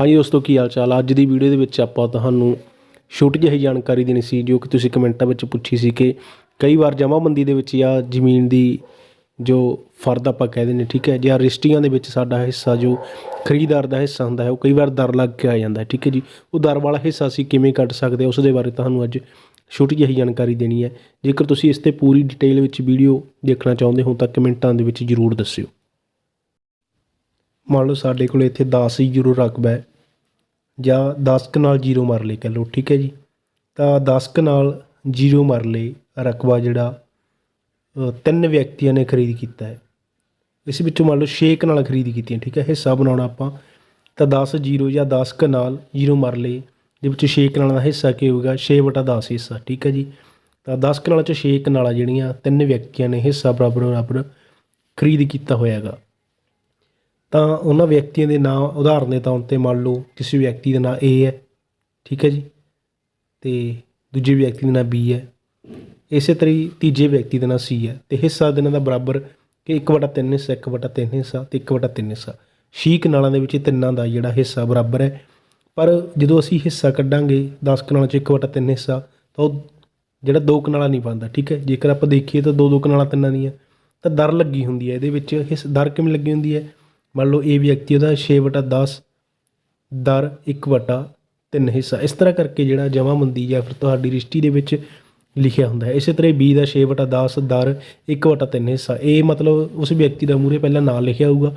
ਹਾਂਜੀ ਦੋਸਤੋ, ਕੀ ਹਾਲ ਚਾਲ ਅੱਜ ਦੀ ਵੀਡੀਓ ਦੇ ਵਿੱਚ ਆਪਾਂ ਤੁਹਾਨੂੰ ਛੋਟੀ ਜਿਹੀ ਜਾਣਕਾਰੀ ਦੇਣੀ ਸੀ, ਜੋ ਕਿ ਤੁਸੀਂ ਕਮੈਂਟਾਂ ਵਿੱਚ ਪੁੱਛੀ ਸੀ ਕਿ ਕਈ ਵਾਰ ਜਮ੍ਹਾਂਬੰਦੀ ਦੇ ਵਿੱਚ ਜਾਂ ਜ਼ਮੀਨ ਦੀ ਜੋ ਫਰਦ ਆਪਾਂ ਕਹਿ ਦਿੰਦੇ ਠੀਕ ਹੈ, ਜਾਂ ਰਜਿਸਟਰੀਆਂ ਦੇ ਵਿੱਚ ਸਾਡਾ ਹਿੱਸਾ, ਜੋ ਖਰੀਦਦਾਰ ਦਾ ਹਿੱਸਾ ਹੁੰਦਾ ਹੈ, ਉਹ ਕਈ ਵਾਰ ਦਰ ਲੱਗ ਕੇ ਆ ਜਾਂਦਾ ਠੀਕ ਹੈ ਜੀ। ਉਹ ਦਰ ਵਾਲਾ ਹਿੱਸਾ ਅਸੀਂ ਕਿਵੇਂ ਕੱਢ ਸਕਦੇ ਹਾਂ, ਉਸ ਦੇ ਬਾਰੇ ਤੁਹਾਨੂੰ ਅੱਜ ਛੋਟੀ ਜਿਹੀ ਜਾਣਕਾਰੀ ਦੇਣੀ ਹੈ। ਜੇਕਰ ਤੁਸੀਂ ਇਸ ਤੇ ਪੂਰੀ ਡਿਟੇਲ ਵਿੱਚ ਵੀਡੀਓ ਦੇਖਣਾ ਚਾਹੁੰਦੇ ਹੋ, ਤਾਂ ਕਮੈਂਟਾਂ ਦੇ ਵਿੱਚ ਜ਼ਰੂਰ ਦੱਸਿਓ। ਮੰਨ ਲਓ ਸਾਡੇ ਕੋਲ ਇੱਥੇ 10 ਯੂਰੋ ਰਕਬਾ ਹੈ। ਜਾਂ 10 ਕਨਾਲ ਜ਼ੀਰੋ ਮਰਲੇ ਕਹਿ ਲਓ, ਠੀਕ ਹੈ ਜੀ। ਤਾਂ 10 ਕਨਾਲ ਜ਼ੀਰੋ ਮਰਲੇ ਰਕਬਾ ਜਿਹੜਾ ਤਿੰਨ ਵਿਅਕਤੀਆਂ ਨੇ ਖਰੀਦ ਕੀਤਾ ਹੈ। ਇਸ ਵਿੱਚੋਂ ਮੰਨ ਲਓ 6 ਕਨਾਲ ਖਰੀਦ ਕੀਤੀਆਂ, ਠੀਕ ਹੈ। ਹਿੱਸਾ ਬਣਾਉਣਾ ਆਪਾਂ। ਤਾਂ 10 ਜ਼ੀਰੋ ਜਾਂ 10 ਕਨਾਲ ਜ਼ੀਰੋ ਮਰਲੇ ਦੇ ਵਿੱਚ 6 ਕਨਾਲਾਂ ਦਾ ਹਿੱਸਾ ਕੀ ਹੋਊਗਾ? 6 ਵਟਾ 10 ਹਿੱਸਾ, ਠੀਕ ਹੈ ਜੀ। ਤਾਂ 10 ਕਨਾਲਾਂ ਚੋਂ 6 ਕਨਾਲਾਂ ਜਿਹੜੀਆਂ ਤਿੰਨ ਵਿਅਕਤੀਆਂ ਨੇ ਹਿੱਸਾ ਬਰਾਬਰ ਬਰਾਬਰ ਖਰੀਦ ਕੀਤਾ ਹੋਇਆ ਹੈਗਾ ਤਾਂ ਉਹਨਾਂ ਵਿਅਕਤੀਆਂ ਦੇ ਨਾਂ ਉਦਾਹਰਨ ਦੇ ਤੌਰ ਤੇ ਮੰਨ ਲਓ ਕਿਸੇ ਵਿਅਕਤੀ ਦਾ ਨਾਂ A ਹੈ, ਠੀਕ ਹੈ ਜੀ, ਤੇ ਦੂਜੇ ਵਿਅਕਤੀ ਦਾ ਨਾਂ B ਹੈ, ਇਸੇ ਤਰੀ ਤੀਜੇ ਵਿਅਕਤੀ ਦਾ ਨਾਂ C ਹੈ, ਤੇ ਹਿੱਸਾ ਦਿਨਾਂ ਦਾ ਬਰਾਬਰ ਕਿ 1/3 ਹਿੱਸਾ 1/3 ਹਿੱਸਾ ਤੇ 1/3 ਹਿੱਸਾ। ਛੇ ਕਨਾਲਾਂ ਦੇ ਵਿੱਚ ਤਿੰਨਾਂ ਦਾ ਜਿਹੜਾ ਹਿੱਸਾ ਬਰਾਬਰ ਹੈ, ਪਰ ਜਦੋਂ ਅਸੀਂ ਹਿੱਸਾ ਕੱਢਾਂਗੇ 10 ਕਨਾਲਾਂ ਚ 1/3 ਹਿੱਸਾ, ਤਾਂ ਉਹ ਜਿਹੜਾ ਦੋ ਕਨਾਲਾਂ ਨਹੀਂ ਬਣਦਾ, ਠੀਕ ਹੈ, ਜੇਕਰ ਆਪਾਂ ਦੇਖੀਏ ਤਾਂ ਦੋ ਦੋ ਕਨਾਲਾਂ ਤਿੰਨਾਂ ਦੀਆਂ, ਤਾਂ ਦਰ ਲੱਗੀ ਹੁੰਦੀ ਹੈ, ਇਹਦੇ ਵਿੱਚ ਹਿੱਸ ਦਰ ਕਿਵੇਂ ਲੱਗੀ ਹੁੰਦੀ ਹੈ? ਮੰਨ ਲਓ ਇਹ ਵਿਅਕਤੀ ਉਹਦਾ 6/10 ਦਰ 1/3 ਹਿੱਸਾ। ਇਸ ਤਰ੍ਹਾਂ ਕਰਕੇ ਜਿਹੜਾ ਜਮ੍ਹਾਂਬੰਦੀ ਜਾਂ ਫਿਰ ਤੁਹਾਡੀ ਰਿਸ਼ਤੀ ਦੇ ਵਿੱਚ ਲਿਖਿਆ ਹੁੰਦਾ ਹੈ। ਇਸੇ ਤਰ੍ਹਾਂ B ਦਾ 6/10 ਦਰ 1/3 ਹਿੱਸਾ। ਇਹ ਮਤਲਬ ਉਸ ਵਿਅਕਤੀ ਦਾ ਮੂਹਰੇ ਪਹਿਲਾਂ ਨਾਂ ਲਿਖਿਆ ਹੋਊਗਾ।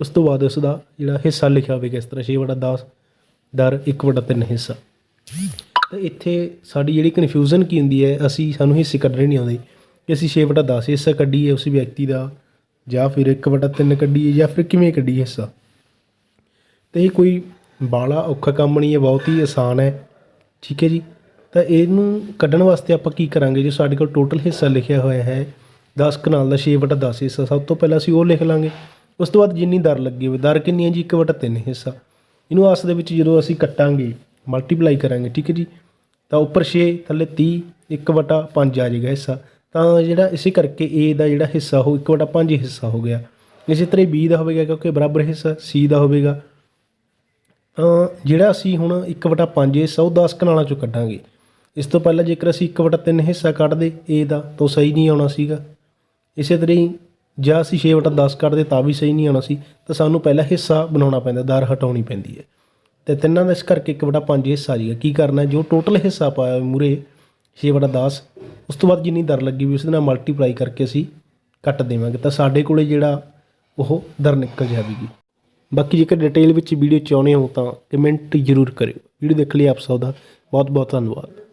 ਉਸ ਤੋਂ ਬਾਅਦ ਉਸ ਦਾ ਜਿਹੜਾ ਹਿੱਸਾ ਲਿਖਿਆ ਹੋਵੇਗਾ, ਇਸ ਤਰ੍ਹਾਂ 6/10 ਦਰ 1/3 ਹਿੱਸਾ। ਤਾਂ ਇੱਥੇ ਸਾਡੀ ਜਿਹੜੀ ਕਨਫਿਊਜ਼ਨ ਕੀ ਹੁੰਦੀ ਹੈ, ਅਸੀਂ ਸਾਨੂੰ ਹਿੱਸੇ ਕੱਢਣੇ ਨਹੀਂ ਆਉਂਦੇ। ਕਿ ਅਸੀਂ 6/10 ਹਿੱਸਾ ਕੱਢੀਏ, ਉਸ ਵਿਅਕਤੀ ਦਾ ਜਾਂ ਫਿਰ 1/3 ਕੱਢੀਏ ਜਾਂ ਫਿਰ ਕਿਵੇਂ ਕੱਢੀਏ ਹਿੱਸਾ? ਤੇ ਇਹ ਕੋਈ ਬਾਲਾ ਔਖਾ ਕੰਮ ਨਹੀਂ ਹੈ, ਬਹੁਤ ਹੀ ਆਸਾਨ ਹੈ। ਠੀਕ ਹੈ ਜੀ? ਤਾਂ ਇਹਨੂੰ ਕੱਢਣ ਵਾਸਤੇ ਆਪਾਂ ਕੀ ਕਰਾਂਗੇ? ਜੇ ਸਾਡੇ ਕੋਲ ਟੋਟਲ ਹਿੱਸਾ ਲਿਖਿਆ ਹੋਇਆ ਹੈ 10 ਕਨਾਲ ਦਾ 6/10 ਹਿੱਸਾ, ਸਭ ਤੋਂ ਪਹਿਲਾਂ ਅਸੀਂ ਉਹ ਲਿਖ ਲਾਂਗੇ। ਉਸ ਤੋਂ ਬਾਅਦ ਜਿੰਨੀ ਦਰ ਲੱਗੀ ਹੋਵੇ, ਦਰ ਕਿੰਨੀ ਹੈ ਜੀ? 1/3 ਹਿੱਸਾ। ਇਹਨੂੰ ਆਸ ਦੇ ਵਿੱਚ ਜਦੋਂ ਅਸੀਂ ਕੱਟਾਂਗੇ ਮਲਟੀਪਲਾਈ ਕਰਾਂਗੇ, ਠੀਕ ਹੈ ਜੀ? ਤਾਂ ਉੱਪਰ 6 ਥੱਲੇ 30 1/5 ਆ ਜਾਏਗਾ ਹਿੱਸਾ। ਤਾਂ ਜਿਹੜਾ ਇਸੇ ਕਰਕੇ A ਦਾ ਜਿਹੜਾ ਹਿੱਸਾ ਉਹ 1/5 ਹਿੱਸਾ ਹੋ ਗਿਆ। ਇਸੇ ਤਰ੍ਹਾਂ B ਦਾ ਹੋਵੇਗਾ ਕਿਉਂਕਿ ਬਰਾਬਰ ਹਿੱਸਾ, C ਦਾ ਹੋਵੇਗਾ। ਤਾਂ ਜਿਹੜਾ ਅਸੀਂ ਹੁਣ 1/5 ਹਿੱਸਾ, ਉਹ 10 ਕਨਾਲਾਂ ਚੋਂ ਕੱਢਾਂਗੇ। ਇਸ ਤੋਂ ਪਹਿਲਾਂ ਜੇਕਰ ਅਸੀਂ 1/3 ਹਿੱਸਾ ਕੱਢਦੇ A ਦਾ, ਤਾਂ ਉਹ ਸਹੀ ਨਹੀਂ ਆਉਣਾ ਸੀਗਾ। ਇਸੇ ਤਰ੍ਹਾਂ ਹੀ ਜਾਂ ਅਸੀਂ 6/10 ਕੱਢਦੇ ਤਾਂ ਵੀ ਸਹੀ ਨਹੀਂ ਆਉਣਾ ਸੀ। ਤਾਂ ਸਾਨੂੰ ਪਹਿਲਾਂ ਹਿੱਸਾ ਬਣਾਉਣਾ ਪੈਂਦਾ, ਦਰ ਹਟਾਉਣੀ ਪੈਂਦੀ ਹੈ। ਤੇ ਤਿੰਨਾਂ ਦਾ ਇਸ ਕਰਕੇ 1/5 ਹਿੱਸਾ ਆ ਕੀ ਕਰਨਾ, ਜੋ ਟੋਟਲ ਹਿੱਸਾ ਪਾਇਆ ਮੂਰੇ 6/10 ਉਸ ਤੋਂ ਬਾਅਦ ਜਿੰਨੀ ਦਰ ਲੱਗੀ ਵੀ ਉਸ ਦੇ ਨਾਲ ਮਲਟੀਪਲਾਈ ਕਰਕੇ ਅਸੀਂ ਕੱਟ ਦੇਵਾਂਗੇ, ਤਾਂ ਸਾਡੇ ਕੋਲੇ ਜਿਹੜਾ ਉਹ ਦਰ ਨਿਕਲ ਜਾਵੇਗੀ। ਬਾਕੀ ਜੇਕਰ ਡਿਟੇਲ ਵਿੱਚ ਵੀਡੀਓ ਚਾਹੁੰਦੇ ਹੋ ਤਾਂ ਕਮੈਂਟ ਜ਼ਰੂਰ ਕਰਿਓ। ਵੀਡੀਓ ਦੇਖ ਲਈ ਆਪ ਸਭ ਦਾ। ਬਹੁਤ ਬਹੁਤ ਧੰਨਵਾਦ।